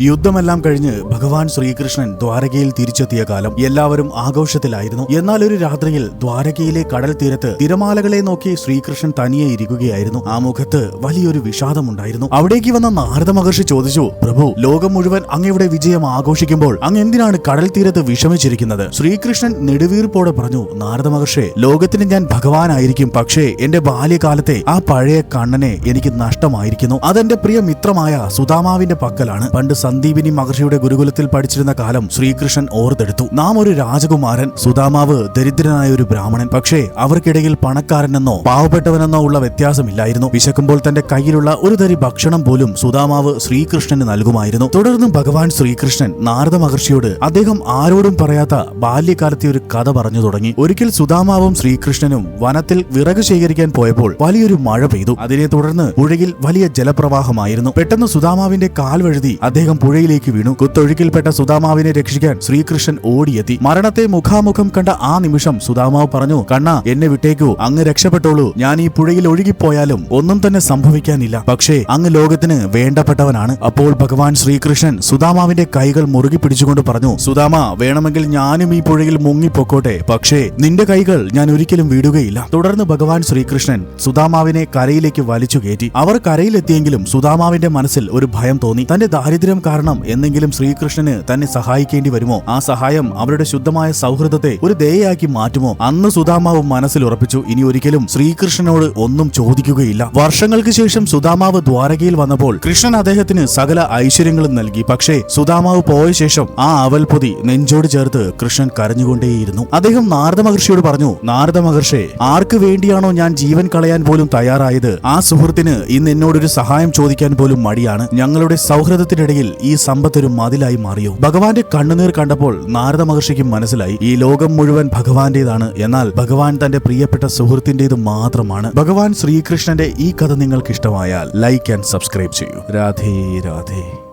യുദ്ധമെല്ലാം കഴിഞ്ഞ് ഭഗവാൻ ശ്രീകൃഷ്ണൻ ദ്വാരകയിൽ തിരിച്ചെത്തിയ കാലം എല്ലാവരും ആഘോഷത്തിലായിരുന്നു. എന്നാൽ ഒരു രാത്രിയിൽ ദ്വാരകയിലെ കടൽ തീരത്ത് തിരമാലകളെ നോക്കി ശ്രീകൃഷ്ണൻ തനിയെ ഇരിക്കുകയായിരുന്നു. ആ മുഖത്ത് വലിയൊരു വിഷാദമുണ്ടായിരുന്നു. അവിടേക്ക് വന്ന നാരദ മഹർഷി ചോദിച്ചു പ്രഭു ലോകം മുഴുവൻ അങ്ങയുടെ വിജയം ആഘോഷിക്കുമ്പോൾ അങ്ങ് എന്തിനാണ് കടൽ തീരത്ത് വിഷമിച്ചിരിക്കുന്നത്? ശ്രീകൃഷ്ണൻ നെടുവീർപ്പോടെ പറഞ്ഞു നാരദ മഹർഷി ലോകത്തിന് ഞാൻ ഭഗവാനായിരിക്കും. പക്ഷേ എന്റെ ബാല്യകാലത്തെ ആ പഴയ കണ്ണനെ എനിക്ക് നഷ്ടമായിരിക്കുന്നു. അതെന്റെ പ്രിയ മിത്രമായ സുദാമാവിന്റെ പക്കലാണ്. പണ്ട് സന്ദീപിനി മഹർഷിയുടെ ഗുരുകുലത്തിൽ പഠിച്ചിരുന്ന കാലം ശ്രീകൃഷ്ണൻ ഓർത്തെടുത്തു. നാം ഒരു രാജകുമാരൻ സുദാമാവ് ദരിദ്രനായ ഒരു ബ്രാഹ്മണൻ. പക്ഷേ അവർക്കിടയിൽ പണക്കാരനെന്നോ പാവപ്പെട്ടവനെന്നോ ഉള്ള വ്യത്യാസമില്ലായിരുന്നു. വിശക്കുമ്പോൾ തന്റെ കയ്യിലുള്ള ഒരു തരി ഭക്ഷണം പോലും സുദാമാവ് ശ്രീകൃഷ്ണന് നൽകുമായിരുന്നു. തുടർന്നും ഭഗവാൻ ശ്രീകൃഷ്ണൻ നാരദ മഹർഷിയോട് അദ്ദേഹം ആരോടും പറയാത്ത ബാല്യകാലത്തെ ഒരു കഥ പറഞ്ഞു തുടങ്ങി. ഒരിക്കൽ സുദാമാവും ശ്രീകൃഷ്ണനും വനത്തിൽ വിറക് ശേഖരിക്കാൻ പോയപ്പോൾ വലിയൊരു മഴ പെയ്തു. അതിനെ തുടർന്ന് പുഴയിൽ വലിയ ജലപ്രവാഹമായിരുന്നു. പെട്ടെന്ന് സുദാമാവിന്റെ കാൽ വഴുതി അദ്ദേഹം പുഴയിലേക്ക് വീണു. കുത്തൊഴുക്കിൽപ്പെട്ട സുദാമാവിനെ രക്ഷിക്കാൻ ശ്രീകൃഷ്ണൻ ഓടിയെത്തി. മരണത്തെ മുഖാമുഖം കണ്ട ആ നിമിഷം സുദാമാവ് പറഞ്ഞു കണ്ണ എന്നെ വിട്ടേക്കൂ. അങ്ങ് രക്ഷപ്പെട്ടോളൂ. ഞാൻ ഈ പുഴയിൽ ഒഴുകിപ്പോയാലും ഒന്നും തന്നെ സംഭവിക്കാനില്ല. പക്ഷേ അങ്ങ് ലോകത്തിന് വേണ്ടപ്പെട്ടവനാണ്. അപ്പോൾ ഭഗവാൻ ശ്രീകൃഷ്ണൻ സുദാമാവിന്റെ കൈകൾ മുറുകി പിടിച്ചുകൊണ്ട് പറഞ്ഞു സുദാമ വേണമെങ്കിൽ ഞാനും ഈ പുഴയിൽ മുങ്ങിപ്പൊക്കോട്ടെ. പക്ഷേ നിന്റെ കൈകൾ ഞാൻ ഒരിക്കലും വിടുകയില്ല. തുടർന്ന് ഭഗവാൻ ശ്രീകൃഷ്ണൻ സുദാമാവിനെ കരയിലേക്ക് വലിച്ചു കയറ്റി. അവർ കരയിലെത്തിയെങ്കിലും സുദാമാവിന്റെ മനസ്സിൽ ഒരു ഭയം തോന്നി. തന്റെ ദാരിദ്ര്യം കാരണം എന്നെങ്കിലും ശ്രീകൃഷ്ണന് തന്നെ സഹായിക്കേണ്ടി വരുമോ? ആ സഹായം അവരുടെ ശുദ്ധമായ സൗഹൃദത്തെ ഒരു ദയയാക്കി മാറ്റുമോ? അന്ന് സുധാമാവ് മനസ്സിൽ ഉറപ്പിച്ചു ഇനി ഒരിക്കലും ശ്രീകൃഷ്ണനോട് ഒന്നും ചോദിക്കുകയില്ല. വർഷങ്ങൾക്ക് ശേഷം സുധാമാവ് ദ്വാരകയിൽ വന്നപ്പോൾ കൃഷ്ണൻ അദ്ദേഹത്തിന് സകല ഐശ്വര്യങ്ങളും നൽകി. പക്ഷേ സുധാമാവ് പോയ ശേഷം ആ അവൽപൊതി നെഞ്ചോട് ചേർത്ത് കൃഷ്ണൻ കരഞ്ഞുകൊണ്ടേയിരുന്നു. അദ്ദേഹം നാരദ മഹർഷിയോട് പറഞ്ഞു നാരദ മഹർഷി ആർക്ക് വേണ്ടിയാണോ ഞാൻ ജീവൻ കളയാൻ പോലും തയ്യാറായത്? ആ സുഹൃത്തിന് ഇന്ന് എന്നോടൊരു സഹായം ചോദിക്കാൻ പോലും മടിയാണ്. ഞങ്ങളുടെ സൗഹൃദത്തിനിടയിൽ ഈ സമ്പത്ത് ഒരു മതിലായി മാറിയോ? ഭഗവാന്റെ കണ്ണുനീർ കണ്ടപ്പോൾ നാരദ മഹർഷിക്ക് മനസ്സിലായി ഈ ലോകം മുഴുവൻ ഭഗവാന്റേതാണ്. എന്നാൽ ഭഗവാൻ തന്റെ പ്രിയപ്പെട്ട സുഹൃത്തിന്റേത് മാത്രമാണ്. ഭഗവാൻ ശ്രീകൃഷ്ണന്റെ ഈ കഥ നിങ്ങൾക്ക് ഇഷ്ടമായാൽ ലൈക്ക് ആൻഡ് സബ്സ്ക്രൈബ് ചെയ്യൂ. രാധേ രാധേ.